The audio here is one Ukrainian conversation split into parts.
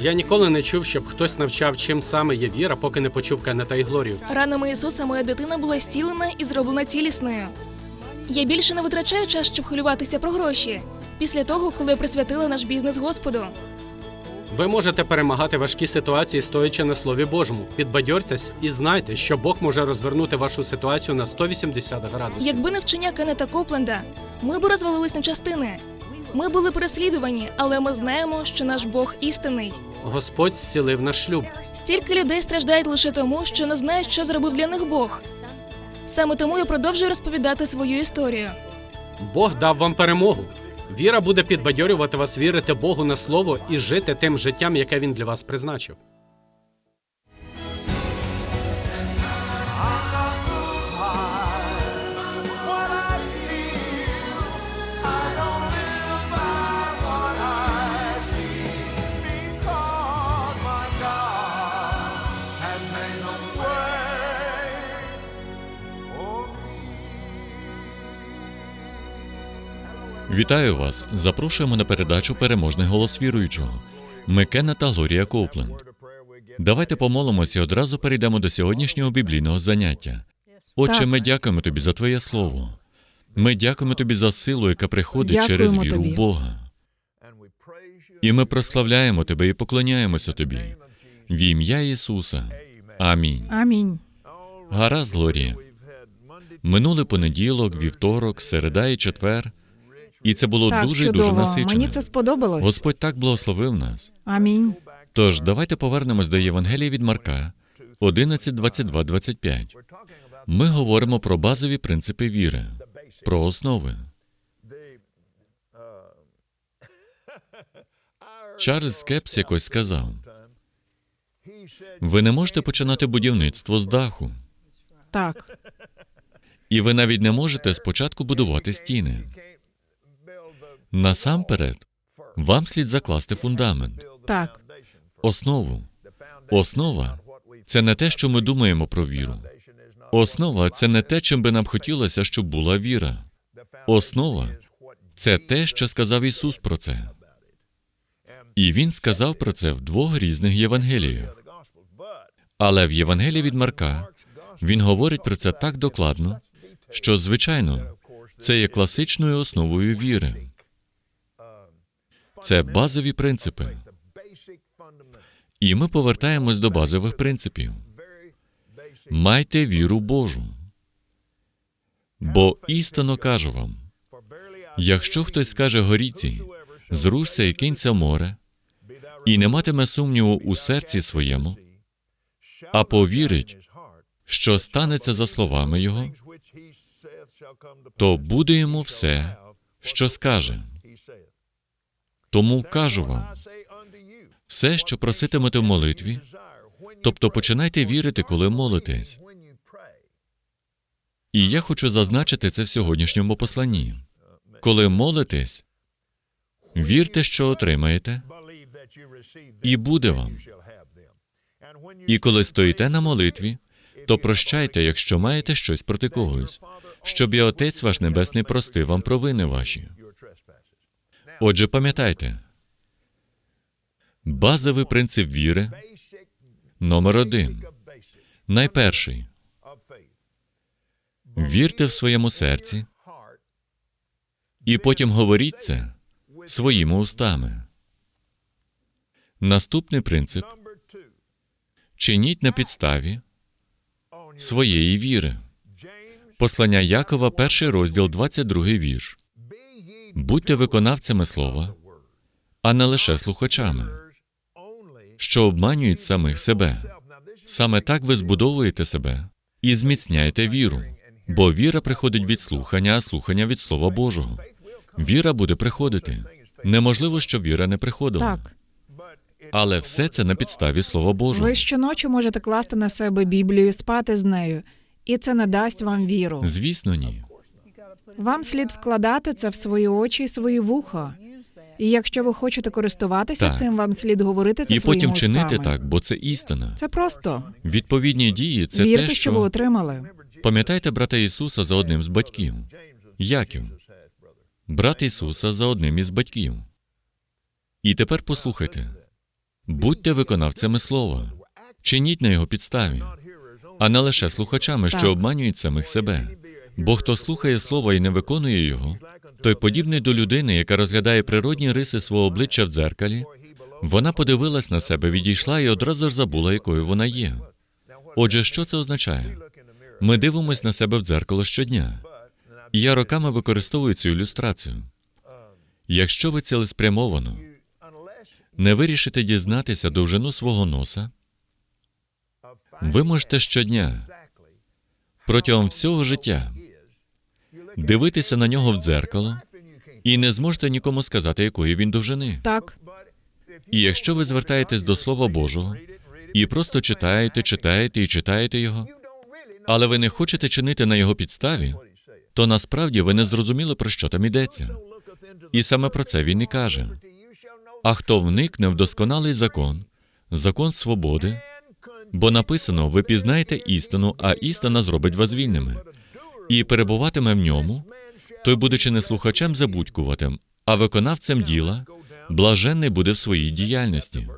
Я ніколи не чув, щоб хтось навчав, чим саме є віра, поки не почув Кеннета і Глорію. Ранами Ісуса моя дитина була стілена і зроблена цілісною. Я більше не витрачаю час, щоб хвилюватися про гроші. Після того, коли я присвятила наш бізнес Господу. Ви можете перемагати важкі ситуації, стоячи на Слові Божому. Підбадьортесь і знайте, що Бог може розвернути вашу ситуацію на 180 градусів. Якби не вчення Кеннета Копленда, ми б розвалились на частини. Ми були переслідувані, але ми знаємо, що наш Бог істинний. Господь зцілив наш шлюб. Стільки людей страждають лише тому, що не знають, що зробив для них Бог. Саме тому я продовжую розповідати свою історію. Бог дав вам перемогу. Віра буде підбадьорювати вас вірити Богу на слово і жити тим життям, яке він для вас призначив. Вітаю вас! Запрошуємо на передачу Переможний голос віруючого. Ми Кенна та Глорія Коупленд. Давайте помолимося і одразу перейдемо до сьогоднішнього біблійного заняття. Отче, Так. ми дякуємо тобі за Твоє слово. Ми дякуємо тобі за силу, яка приходить Дякуємо через віру тобі. в Бога. І ми прославляємо тебе і поклоняємося тобі. В ім'я Ісуса. Амінь. Амінь. Гаразд, Глорія. Минулий понеділок, вівторок, середа і четвер. І це було Так, дуже і дуже насичено. Мені це сподобалось. Господь так благословив нас. Амінь. Тож давайте повернемось до Євангелія від Марка 11, 22, 25. Ми говоримо про базові принципи віри, про основи. Чарльз Кепс якось сказав: ви не можете починати будівництво з даху, Так, і ви навіть не можете спочатку будувати стіни. Насамперед, вам слід закласти фундамент, так, основу. Основа це не те, що ми думаємо про віру. Основа це не те, чим би нам хотілося, щоб була віра. Основа це те, що сказав Ісус про це. І Він сказав про це в двох різних Євангеліях. Але в Євангелії від Марка він говорить про це так докладно, що, звичайно, це є класичною основою віри. Це базові принципи. І ми повертаємось до базових принципів. Майте віру Божу. Бо істинно кажу вам: якщо хтось скаже горіці, зрушся і кинься в море, і не матиме сумніву у серці своєму, а повірить, що станеться за словами його, то буде йому все, що скаже. Тому кажу вам, все, що проситимете в молитві, тобто починайте вірити, коли молитесь. І я хочу зазначити це в сьогоднішньому посланні. Коли молитесь, вірте, що отримаєте, і буде вам. І коли стоїте на молитві, то прощайте, якщо маєте щось проти когось, щоб і Отець ваш Небесний простив вам провини ваші. Отже, пам'ятайте, базовий принцип віри номер один. Найперший вірте в своєму серці і потім говоріть це своїми устами. Наступний принцип чиніть на підставі своєї віри. Послання Якова, перший розділ, 22 вірш. Будьте виконавцями слова, а не лише слухачами, що обманюють самих себе. Саме так ви збудовуєте себе і зміцняєте віру, бо віра приходить від слухання, а слухання від Слова Божого. Віра буде приходити. Неможливо, щоб віра не приходила. так. Але все це на підставі Слова Божого. Ви щоночі можете класти на себе Біблію, і спати з нею, і це не дасть вам віру. Звісно, ні. Вам слід вкладати це в свої очі і свої вуха. І якщо ви хочете користуватися Так. цим, вам слід говорити це І своїми потім чинити устами. так, бо це істина. Це просто Відповідні дії це вірте, те, що ви отримали. пам'ятайте брата Ісуса за одним з батьків. Яків. Брат Ісуса за одним із батьків. І тепер послухайте. Будьте виконавцями слова, чиніть на його підставі, а не лише слухачами, що обманюють самих себе. Бо хто слухає слова і не виконує його, той подібний до людини, яка розглядає природні риси свого обличчя в дзеркалі. Вона подивилась на себе, відійшла і одразу ж забула, якою вона є. Отже, що це означає? Ми дивимось на себе в дзеркало щодня. Я роками використовую цю ілюстрацію. Якщо ви цілеспрямовано не вирішите дізнатися довжину свого носа, ви можете щодня протягом всього життя дивитися на нього в дзеркало і не зможете нікому сказати, якої він довжини. Так, І якщо ви звертаєтесь до Слова Божого і просто читаєте, читаєте і читаєте його, але ви не хочете чинити на його підставі, то насправді ви не зрозуміли, про що там йдеться. І саме про це він і каже. А хто вникне в досконалий закон, закон свободи, бо написано: ви пізнаєте істину, а істина зробить вас вільними. І перебуватиме в ньому, той, будучи не слухачем забудькуватим, а виконавцем діла, блаженний буде в своїй діяльності.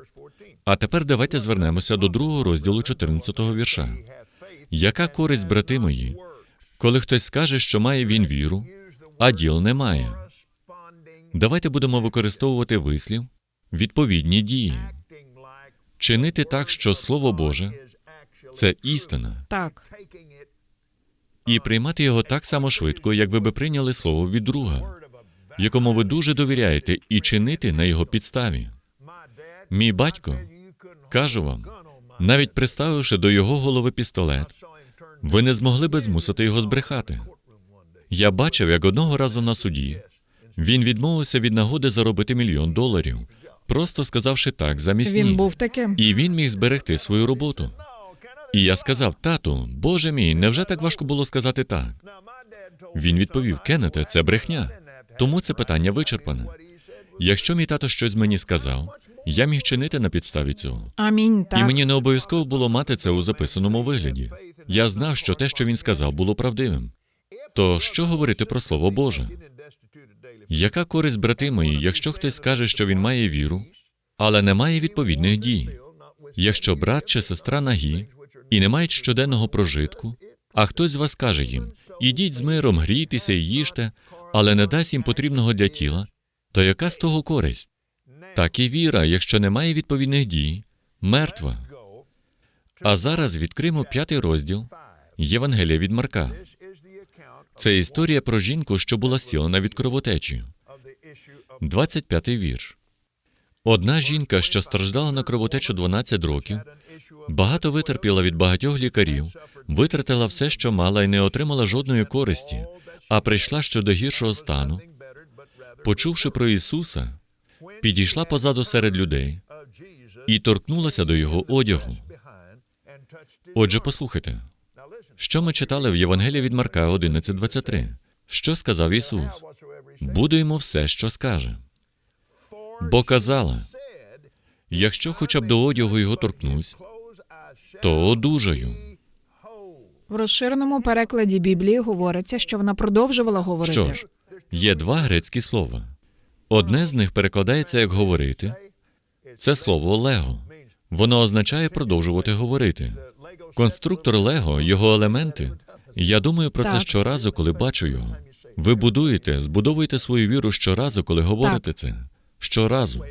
А тепер давайте звернемося до другого розділу 14-го вірша. Яка користь, брати мої, коли хтось скаже, що має він віру, а діл не має? Давайте будемо використовувати вислів, відповідні дії, чинити так, що Слово Боже це істина, так, і приймати його так само швидко, як ви би прийняли слово від друга, якому ви дуже довіряєте, і чинити на його підставі. Мій батько, кажу вам, навіть приставивши до його голови пістолет, ви не змогли би змусити його збрехати. Я бачив, як одного разу на суді він відмовився від нагоди заробити мільйон доларів, просто сказавши так замість ні. він був таким. І він міг зберегти свою роботу. І я сказав: тату, боже мій, невже так важко було сказати так? Він відповів: Кеннете, це брехня. Тому це питання вичерпане. Якщо мій тато щось мені сказав, я міг чинити на підставі цього. Амінь. Так. І мені не обов'язково було мати це у записаному вигляді. Я знав, що те, що він сказав, було правдивим. То що говорити про Слово Боже? Яка користь, брати мої, якщо хтось скаже, що він має віру, але не має відповідних дій? Якщо брат чи сестра нагі і не мають щоденного прожитку, а хтось з вас каже їм: ідіть з миром, грійтеся і їжте, але не дасть їм потрібного для тіла, то яка з того користь? Так і віра, якщо не має відповідних дій, мертва. А зараз відкриємо п'ятий розділ Євангелія від Марка. Це історія про жінку, що була зцілена від кровотечі. 25-й вірш. Одна жінка, що страждала на кровотечу 12 років, багато витерпіла від багатьох лікарів, витратила все, що мала, і не отримала жодної користі, а прийшла щодо гіршого стану. Почувши про Ісуса, підійшла позаду серед людей і торкнулася до його одягу. Отже, послухайте, що ми читали в Євангелії від Марка 11.23? Що сказав Ісус? Буду йому все, що скаже. Бо казала, якщо хоча б до одягу його торкнусь, то одужаю. В розширеному перекладі Біблії говориться, що вона продовжувала говорити. Що ж, є два грецькі слова. Одне з них перекладається як говорити. Це слово лего. Воно означає продовжувати говорити. Конструктор Лего, його елементи. Я думаю про це щоразу, коли бачу його. Ви будуєте, збудовуєте свою віру щоразу, коли говорите це. Щоразу.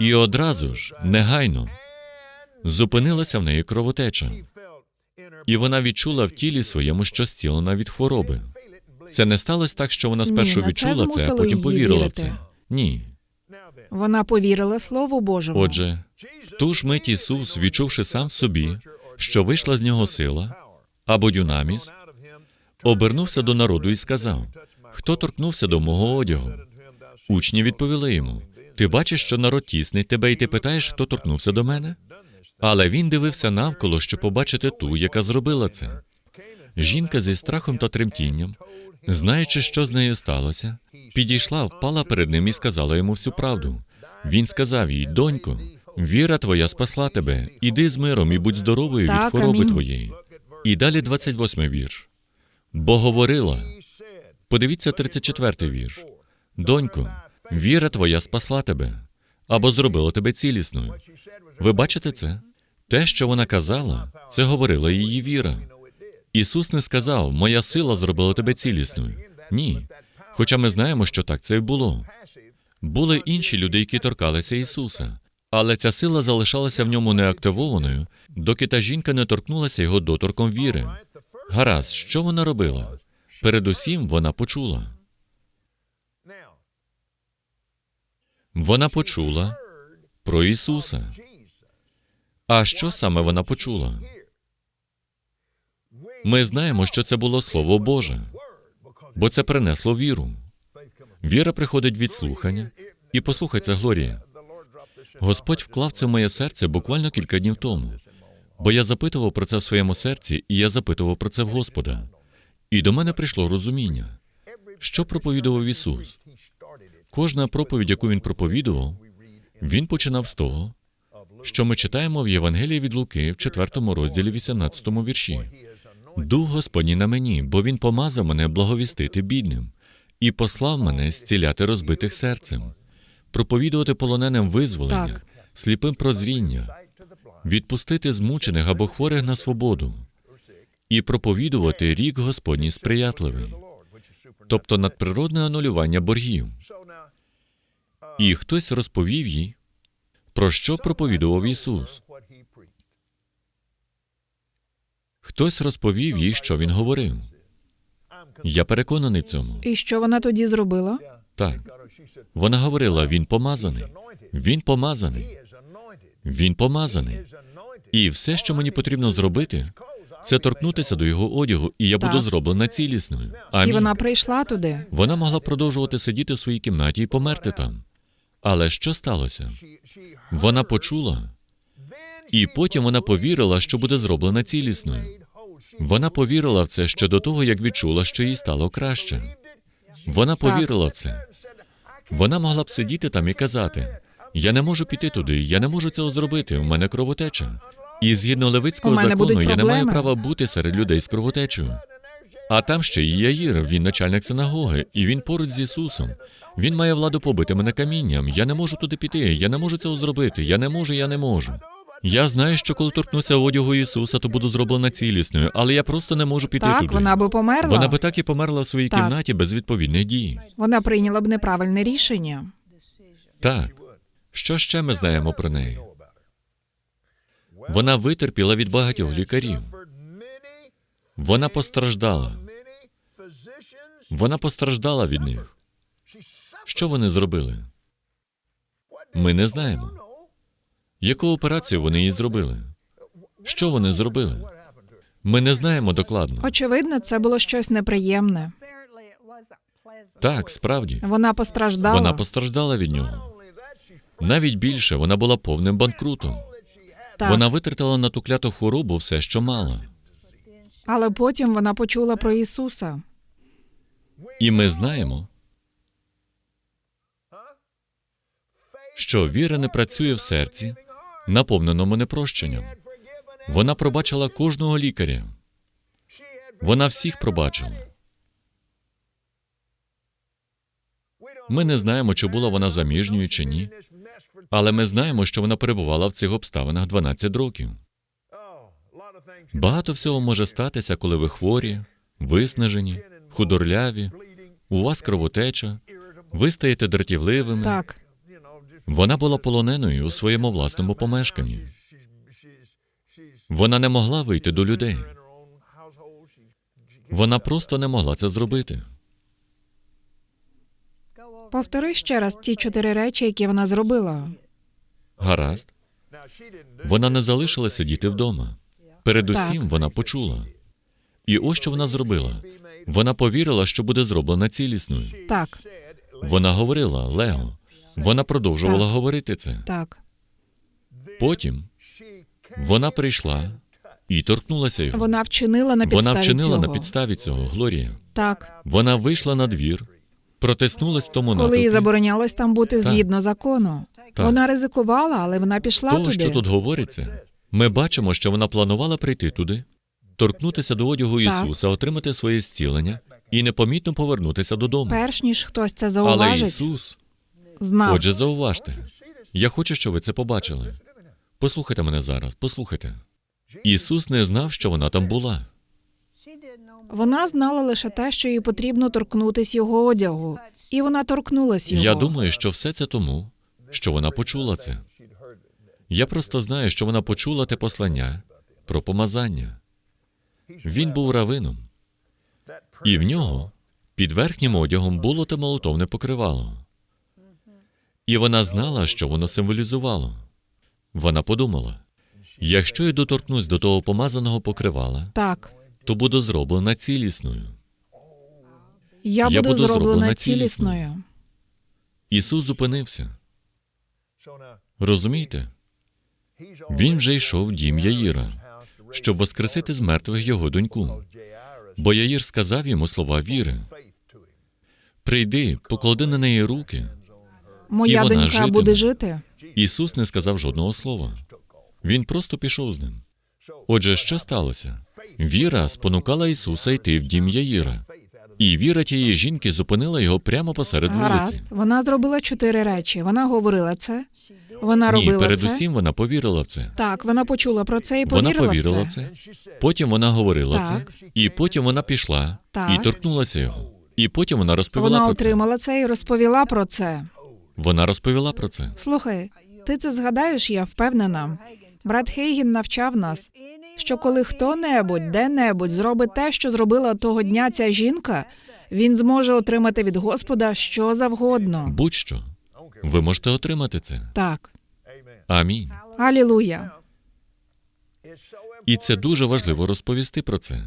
І одразу ж, негайно, зупинилася в неї кровотеча. І вона відчула в тілі своєму, що зцілена від хвороби. Це не сталося так, що вона спершу Ні, на це відчула це, а змусило потім її повірила в вірити. це. Ні. Вона повірила Слову Божому. Отже, в ту ж мить Ісус, відчувши сам в собі, що вийшла з нього сила або дюнаміс, обернувся до народу і сказав: Хто торкнувся до мого одягу? Учні відповіли йому: Ти бачиш, що народ тісний тебе, і ти питаєш, хто торкнувся до мене? Але він дивився навколо, щоб побачити ту, яка зробила це. Жінка зі страхом та тремтінням, знаючи, що з нею сталося, підійшла, впала перед ним і сказала йому всю правду. Він сказав їй: Донько, віра твоя спасла тебе, іди з миром і будь здоровою від хвороби твоєї. І далі 28 вірш. Бо говорила. Подивіться 34 вірш. Донько, віра твоя спасла тебе. або зробило тебе цілісною. Ви бачите це? Те, що вона казала, це говорила її віра. Ісус не сказав, моя сила зробила тебе цілісною. Ні. Хоча ми знаємо, що так це й було. Були інші люди, які торкалися Ісуса, але ця сила залишалася в ньому неактивованою, доки та жінка не торкнулася його доторком віри. Гаразд, що вона робила? Передусім вона почула. Вона почула про Ісуса. А що саме вона почула? Ми знаємо, що це було Слово Боже, бо це принесло віру. Віра приходить від слухання. І послухай це, Глорія. Господь вклав це в моє серце буквально кілька днів тому. Бо я запитував про це в своєму серці, і я запитував про це в Господа. І до мене прийшло розуміння, що проповідував Ісус. Кожна проповідь, яку він проповідував, він починав з того, що ми читаємо в Євангелії від Луки в 4 розділі 18 вірші. Дух Господній на мені, бо він помазав мене благовістити бідним і послав мене зціляти розбитих серцем, проповідувати полоненим визволення, Так. сліпим прозріння, відпустити змучених або хворих на свободу і проповідувати рік Господній сприятливий, тобто надприродне анулювання боргів. І хтось розповів їй, про що проповідував Ісус. Хтось розповів їй, що він говорив. Я переконаний в цьому. І що вона тоді зробила? Так. Вона говорила: він помазаний. Він помазаний. Він помазаний. І все, що мені потрібно зробити, це торкнутися до його одягу, і я буду зроблена цілісною. І вона прийшла туди. Вона могла продовжувати сидіти в своїй кімнаті і померти там. Але що сталося? Вона почула, і потім вона повірила, що буде зроблена цілісною. Вона повірила в це ще до того, як відчула, що їй стало краще. Вона повірила в це. Вона могла б сидіти там і казати: Я не можу піти туди, я не можу цього зробити, у мене кровотеча. І згідно левицького закону, я не маю права бути серед людей з кровотечею. А там ще і Яїр, він начальник синагоги, і він поруч з Ісусом. Він має владу побити мене камінням. Я не можу туди піти, я не можу цього зробити. Я не можу, я не можу. Я знаю, що коли торкнуся одягу Ісуса, то буду зроблена цілісною, але я просто не можу піти Так, туди. вона би померла. Вона би так і померла в своїй Так. кімнаті без відповідних дій. Вона прийняла б неправильне рішення. Так. Що ще ми знаємо про неї? Вона витерпіла від багатьох лікарів. Вона постраждала. Вона постраждала від них. Що вони зробили? Ми не знаємо. Яку операцію вони їй зробили? Що вони зробили? Ми не знаємо докладно. Очевидно, це було щось неприємне. Так, справді. Вона постраждала. Вона постраждала від нього. Навіть більше вона була повним банкрутом. так. Вона витратила на ту кляту хворобу все, що мала. Але потім вона почула про Ісуса. І ми знаємо, що віра не працює в серці, наповненому непрощенням. Вона пробачила кожного лікаря. Вона всіх пробачила. Ми не знаємо, чи була вона заміжньою чи ні, але ми знаємо, що вона перебувала в цих обставинах 12 років. Багато всього може статися, коли ви хворі, виснажені, худорляві, у вас кровотеча, ви стаєте дратівливими. Так, Вона була полоненою у своєму власному помешканні. Вона не могла вийти до людей. Вона просто не могла це зробити. повтори ще раз ті чотири речі, які вона зробила. Гаразд. Вона не залишила сидіти вдома. Передусім Так. вона почула. І ось що вона зробила. Вона повірила, що буде зроблена цілісною. Так, Вона говорила Лео. Вона продовжувала Так. говорити це. так. Потім вона прийшла і торкнулася його. Вона вчинила на підставі Вона вчинила цього. на підставі цього, Глорія. Так, Вона вийшла на двір, протиснулась в тому коли їй натовпі. заборонялось там бути Так. згідно закону. Так. Вона ризикувала, але вона пішла Того, туди. що тут говориться, ми бачимо, що вона планувала прийти туди, торкнутися до одягу Так. Ісуса, отримати своє зцілення і непомітно повернутися додому. Перш ніж хтось це Але Ісус, знав. отже, зауважте, Я хочу, щоб ви це побачили. Послухайте мене зараз, послухайте. Ісус не знав, що вона там була. Вона знала лише те, що їй потрібно торкнутись його одягу, і вона торкнулась його. Я думаю, що все це тому, що вона почула це. Я просто знаю, що вона почула те послання про помазання. Він був равином, і в нього під верхнім одягом було те молотовне покривало. І вона знала, що воно символізувало. Вона подумала: якщо я доторкнусь до того помазаного покривала, Так, то буду зроблена цілісною. я, Я буду, буду зроблена зроблена цілісною. Ісус зупинився. Розумієте? Він вже йшов в дім Яїра, щоб воскресити з мертвих його доньку. Бо Яїр сказав йому слова віри. Прийди, поклади на неї руки. Моя вона донька житиме. буде жити. Ісус не сказав жодного слова. Він просто пішов з ним. Отже, що сталося? Віра спонукала Ісуса йти в дім Яїра. І віра тієї жінки зупинила його прямо посеред Гаразд. вулиці. Вона зробила чотири речі. Вона говорила це. Вона Ні, робила це. передусім вона повірила в це. Так, вона почула про це і Вона повірила, повірила в це. Потім вона говорила Так. це, і потім вона пішла Так. і торкнулася його. І потім вона розповіла Вона про це. отримала це і розповіла про це. Вона розповіла про це. Слухай, ти це згадаєш, я впевнена. Брат Хейгін навчав нас, що коли хто-небудь, де-небудь зробить те, що зробила того дня ця жінка, він зможе отримати від Господа що завгодно. Будь-що. Ви можете отримати це. Так. Амінь. Алілуя. І це дуже важливо розповісти про це.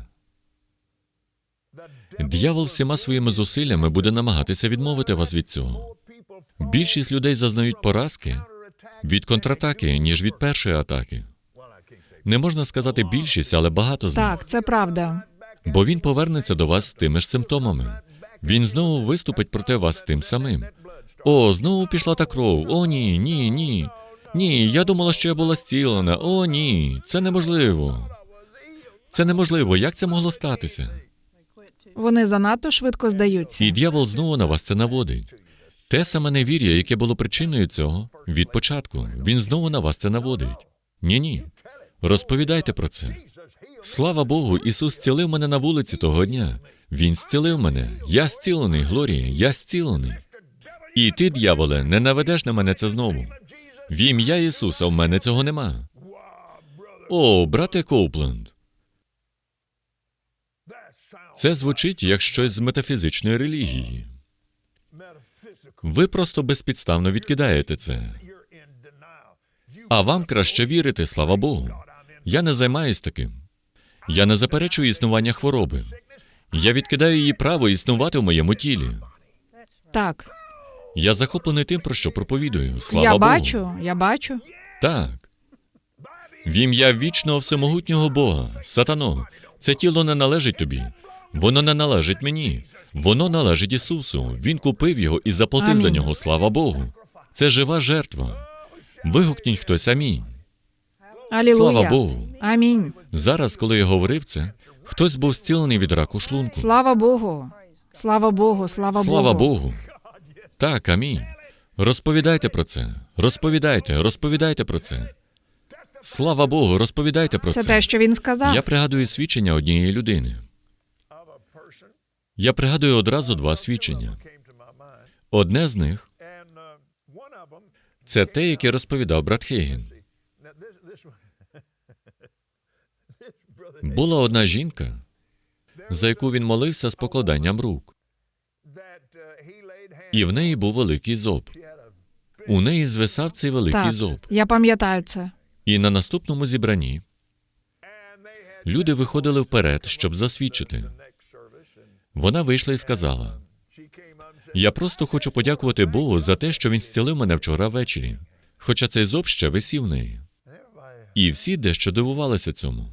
Д'явол всіма своїми зусиллями буде намагатися відмовити вас від цього. Більшість людей зазнають поразки від контратаки, ніж від першої атаки. Не можна сказати більшість, але багато з них. Так, це правда. Бо він повернеться до вас з тими ж симптомами. Він знову виступить проти вас тим самим. О, знову пішла та кров. О, ні, ні, ні. Ні, я думала, що я була зцілена. О, ні, це неможливо. Це неможливо. Як це могло статися? Вони занадто швидко здаються. І дьявол знову на вас це наводить. Те саме невір'я, яке було причиною цього від початку. Він знову на вас це наводить. Ні, ні. Розповідайте про це. Слава Богу, Ісус зцілив мене на вулиці того дня. Він зцілив мене. Я зцілений, Глорія, я зцілений. І ти, дьяволе, не наведеш на мене це знову. В ім'я Ісуса в мене цього нема. О, брате Коупленд. Це звучить як щось з метафізичної релігії. Ви просто безпідставно відкидаєте це. А вам краще вірити, слава Богу. Я не займаюсь таким. Я не заперечую існування хвороби. Я відкидаю її право існувати в моєму тілі. Так, Я захоплений тим, про що проповідую. Слава я Богу. бачу, я бачу. Так. В ім'я вічного всемогутнього Бога, сатано, це тіло не належить тобі. Воно не належить мені. Воно належить Ісусу. Він купив його і заплатив Амінь. за нього. Слава Богу. Це жива жертва. Вигукніть хтось амінь. Алілуя. Слава Богу. Амінь. Зараз, коли я говорив це, хтось був зцілений від раку шлунку. Слава Богу. Слава Богу, слава, Слава Богу. Богу. Так, амінь. Розповідайте про це. Розповідайте, розповідайте про це. Слава Богу, розповідайте про Це це. те, що він сказав. Я пригадую свідчення однієї людини. Я пригадую одразу два свідчення. Одне з них Це те, яке розповідав брат Хейген. Була одна жінка, за яку він молився з покладанням рук, і в неї був великий зоб. У неї звисав цей великий Так, зоб. я пам'ятаю це. І на наступному зібранні люди виходили вперед, щоб засвідчити. Вона вийшла і сказала: Я просто хочу подякувати Богу за те, що він зцілив мене вчора ввечері. Хоча цей зоб ще висів в неї. І всі дещо дивувалися цьому.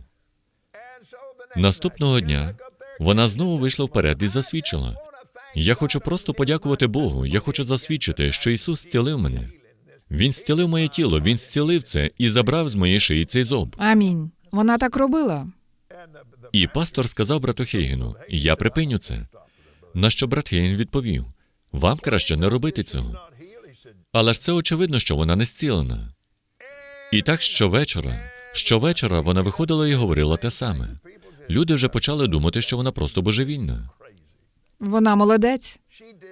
Наступного дня вона знову вийшла вперед і засвідчила. Я хочу просто подякувати Богу. Я хочу засвідчити, що Ісус зцілив мене. Він зцілив моє тіло, Він зцілив це і забрав з моєї шиї цей зоб. Амінь. Вона так робила. І пастор сказав брату Хейгену, я припиню це. На що брат Хейген відповів: вам краще не робити цього. Але ж це очевидно, що вона не зцілена. І так щовечора, щовечора вона виходила і говорила те саме. Люди вже почали думати, що вона просто божевільна. Вона молодець.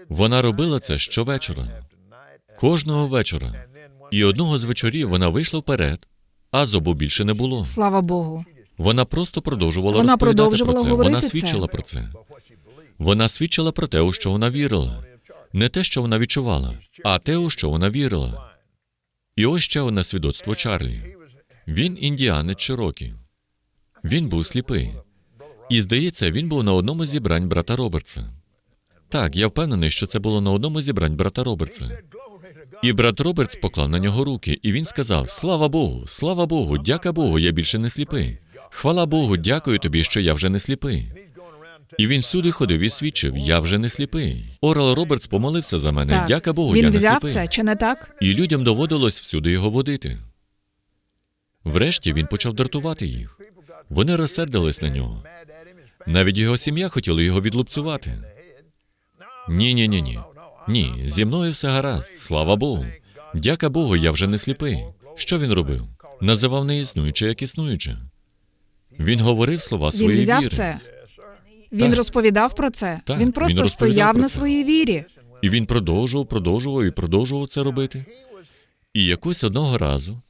Вона робила це щовечора, кожного вечора. І одного з вечорів вона вийшла вперед, а зобу більше не було. Слава Богу. Вона просто продовжувала Вона розповідати продовжувала про це. говорити Вона це. свідчила про це. Вона свідчила про те, у що вона вірила. Не те, що вона відчувала, а те, у що вона вірила. І ось ще одне свідоцтво Чарлі. Він індіанець Чирокі. Він був сліпий. І здається, він був на одному зібрань брата Робертса. Так, я впевнений, що це було на одному зібрань брата Робертса. І брат Робертс поклав на нього руки, і він сказав: Слава Богу, слава Богу, дяка Богу, я більше не сліпий. Хвала Богу, дякую тобі, що я вже не сліпий. І він всюди ходив і свідчив: я вже не сліпий. Орел Робертс помолився за мене. Так. Дяка Богу, Він я не взяв сліпий. це, чи не так? І людям доводилось всюди його водити. Врешті він почав дратувати їх. Вони розсердились на нього. Навіть його сім'я хотіла його відлупцювати. Ні, ні, ні, ні. Ні, зі мною все гаразд, слава Богу. Дяка Богу, я вже не сліпий. Що він робив? Називав неіснуюче як існуюче. Він говорив слова Він своєї взяв віри. це. Він Так. розповідав про це. Так, Він він просто розповідав стояв на своїй вірі. І він продовжував, продовжував і продовжував це робити. І якось одного разу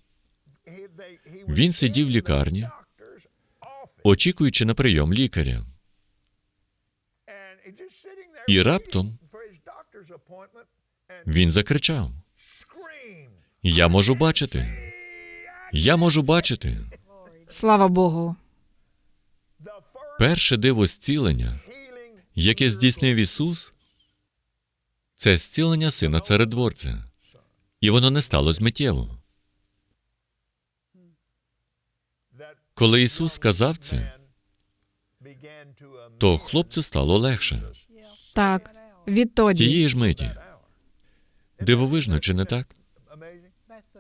він сидів в лікарні, очікуючи на прийом лікаря. І раптом він закричав: Я можу бачити. Я можу бачити. Слава Богу. Перше диво зцілення, яке здійснив Ісус, це зцілення сина царедворця. І воно не сталося миттєво. Коли Ісус сказав це, то хлопцю стало легше. Так, З відтоді. тієї ж миті. Дивовижно, чи не так?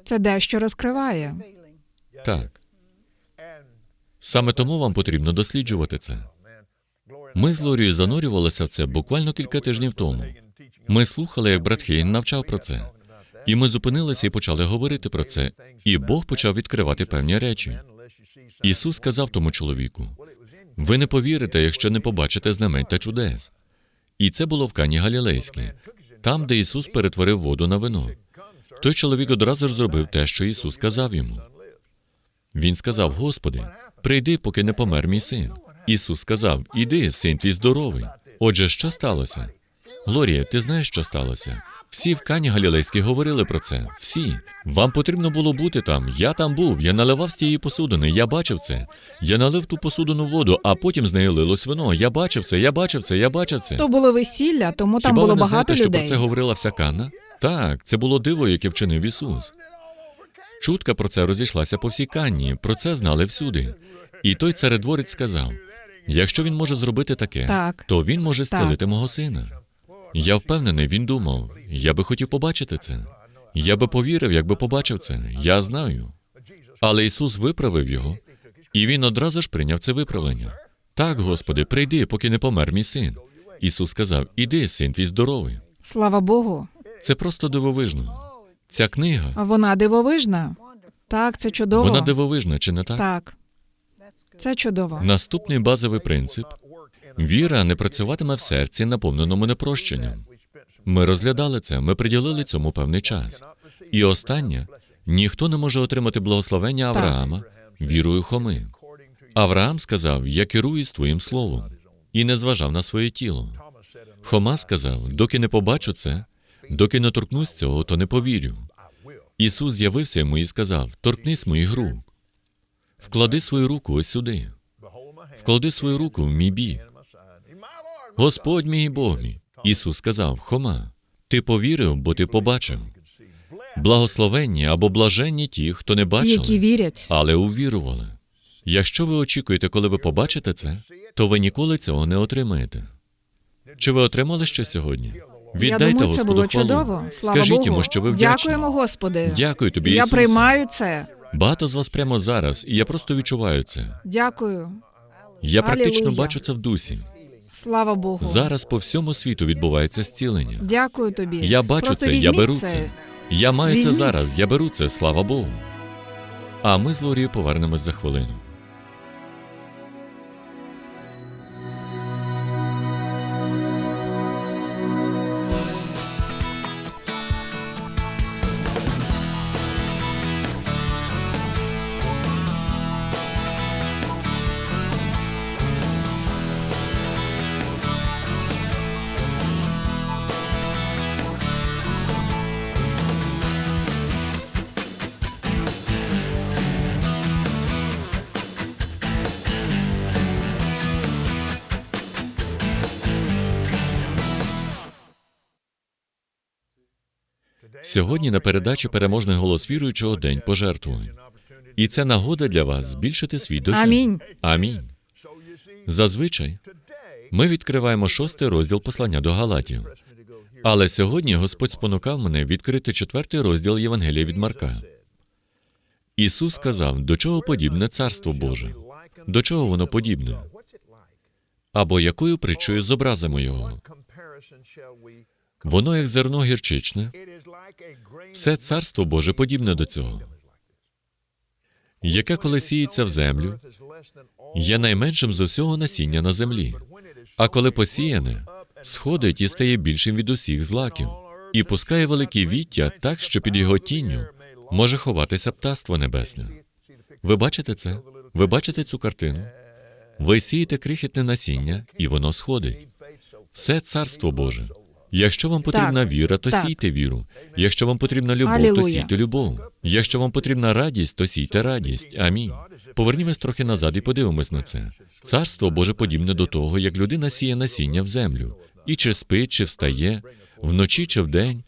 Це дещо розкриває. Так. Саме тому вам потрібно досліджувати це. Ми з Лорією занурювалися в це буквально кілька тижнів тому. Ми слухали, як брат Хейн навчав про це. І ми зупинилися і почали говорити про це. І Бог почав відкривати певні речі. Ісус сказав тому чоловіку: ви не повірите, якщо не побачите знамень та чудес. І це було в Кані Галілейській, там, де Ісус перетворив воду на вино. Той чоловік одразу ж зробив те, що Ісус сказав йому. Він сказав: Господи, прийди, поки не помер мій син. Ісус сказав: Іди, син твій здоровий. Отже, що сталося? Глорія, ти знаєш, що сталося? Всі в Кані Галілейській говорили про це. Всі. Вам потрібно було бути там. Я там був. Я наливав з тієї посудини. Я бачив це. Я налив ту посудину воду, а потім з неї лилось вино. Я бачив це, я бачив це, я бачив це. То було весілля, тому там Хіба було ви не багато знаєте, що про це говорила вся Канна? Так, це було диво, яке вчинив Ісус. Чутка про це розійшлася по всій Канні, про це знали всюди. І той царедворець сказав: якщо він може зробити таке, Так. то він може Так. зцілити мого сина. Я впевнений, він думав, я би хотів побачити це. Я би повірив, якби побачив це. Я знаю. Але Ісус виправив його, і він одразу ж прийняв це виправлення. Так, Господи, прийди, поки не помер мій син. Ісус сказав: Іди, син твій здоровий. Слава Богу. Це просто дивовижно. Ця книга, Вона дивовижна. Так, це чудово. вона дивовижна, чи не так? Так. Це чудово. Наступний базовий принцип віра не працюватиме в серці, наповненому непрощенням. Ми розглядали це, ми приділили цьому певний час. І останнє ніхто не може отримати благословення Авраама вірою Хоми. Авраам сказав: Я керуюсь твоїм словом, і не зважав на своє тіло. Хома сказав: доки не побачу це, доки не торкнусь цього, то не повірю. Ісус з'явився йому і сказав: Торкнись моїх рук, вклади свою руку ось сюди, вклади свою руку в мій бік. Господь мій Бог мій. Ісус сказав: Хома, ти повірив, бо ти побачив. Благословенні або блаженні ті, хто не Які вірять. але увірували. Якщо ви очікуєте, коли ви побачите це, то ви ніколи цього не отримаєте. Чи ви отримали щось сьогодні? Віддайте Я думаю, це Господу було хвалу. чудово. Слава Скажіть Богу. йому, що ви вдячні. Дякуємо, Господи. Дякую тобі, Я Ісусе. приймаю це. Багато з вас прямо зараз, і я просто відчуваю це. Дякую. Я практично Алілуя. бачу це в дусі. Слава Богу. Зараз по всьому світу відбувається зцілення. Дякую тобі. Я бачу Просто це, я візьміть беру це. це. Я маю це зараз, я беру це, слава Богу. А ми з Лорією повернемось за хвилину. Сьогодні на передачі переможний голос віруючого день пожертвувань. І це нагода для вас збільшити свій дохід. Амінь. Амінь. Зазвичай ми відкриваємо шостий розділ послання до Галатів. Але сьогодні Господь спонукав мене відкрити четвертий розділ Євангелія від Марка. Ісус сказав, до чого подібне Царство Боже, до чого воно подібне, або якою притчою зобразимо його. Воно як зерно гірчичне, все царство Боже подібне до цього, яке коли сіється в землю, є найменшим з усього насіння на землі. А коли посіяне, сходить і стає більшим від усіх злаків, і пускає великі віття так, що під його тінню може ховатися птаство небесне. Ви бачите це? Ви бачите цю картину? Ви сієте крихітне насіння, і воно сходить. Все царство Боже. Якщо вам потрібна віра, то так. сійте віру. Якщо вам потрібна любов, Алілуя. то сійте любов. Якщо вам потрібна радість, то сійте радість. Амінь. Повернімось трохи назад і подивимось на це. Царство Боже подібне до того, як людина сіє насіння в землю, і чи спить, чи встає, вночі чи вдень.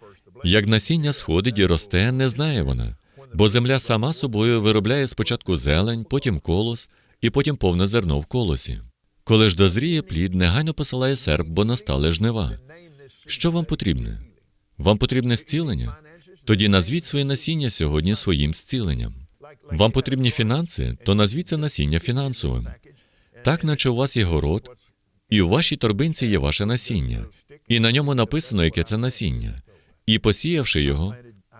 Як насіння сходить і росте, не знає вона. Бо земля сама собою виробляє спочатку зелень, потім колос, і потім повне зерно в колосі. Коли ж дозріє плід, негайно посилає серп, бо настали жнива. Що вам потрібне? Вам потрібне зцілення? Тоді назвіть своє насіння сьогодні своїм зціленням. Вам потрібні фінанси, то назвіть це насіння фінансовим. Так, наче у вас є город, і у вашій торбинці є ваше насіння, і на ньому написано, яке це насіння. І посіявши його,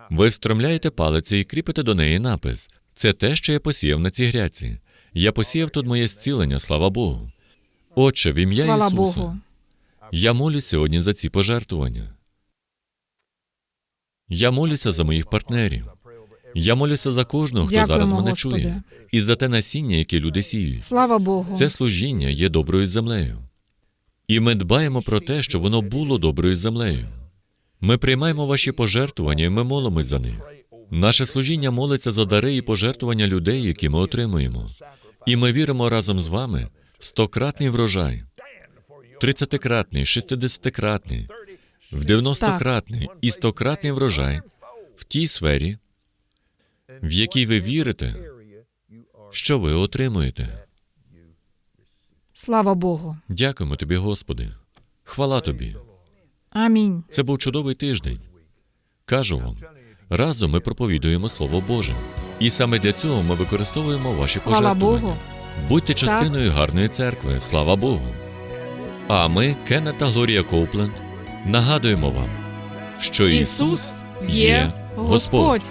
ви встромляєте палицю і кріпите до неї напис. Це те, що я посіяв на цій гряці. Я посіяв тут моє зцілення, слава Богу. Отче, в ім'я Ісуса. Богу. Я молюсь сьогодні за ці пожертвування. Я молюся за моїх партнерів. Я молюся за кожного, хто Дякуємо, зараз мене Господи. чує, і за те насіння, яке люди сіють. Слава Богу. Це служіння є доброю землею. І ми дбаємо про те, щоб воно було доброю землею. Ми приймаємо ваші пожертвування, і ми молимось за них. Наше служіння молиться за дари і пожертвування людей, які ми отримуємо. І ми віримо разом з вами в стократний врожай, тридцятикратний, шістидесятикратний, в дев'яностократний і стократний врожай в тій сфері, в якій ви вірите, що ви отримуєте. Слава Богу. Дякуємо тобі, Господи. Хвала тобі. Амінь. Це був чудовий тиждень. Кажу вам, разом ми проповідуємо Слово Боже. І саме для цього ми використовуємо ваші Хвала пожертвування. Богу. Будьте частиною гарної церкви. Слава Богу. А ми, Кена та Глорія Коупленд, нагадуємо вам, що Ісус є Господь.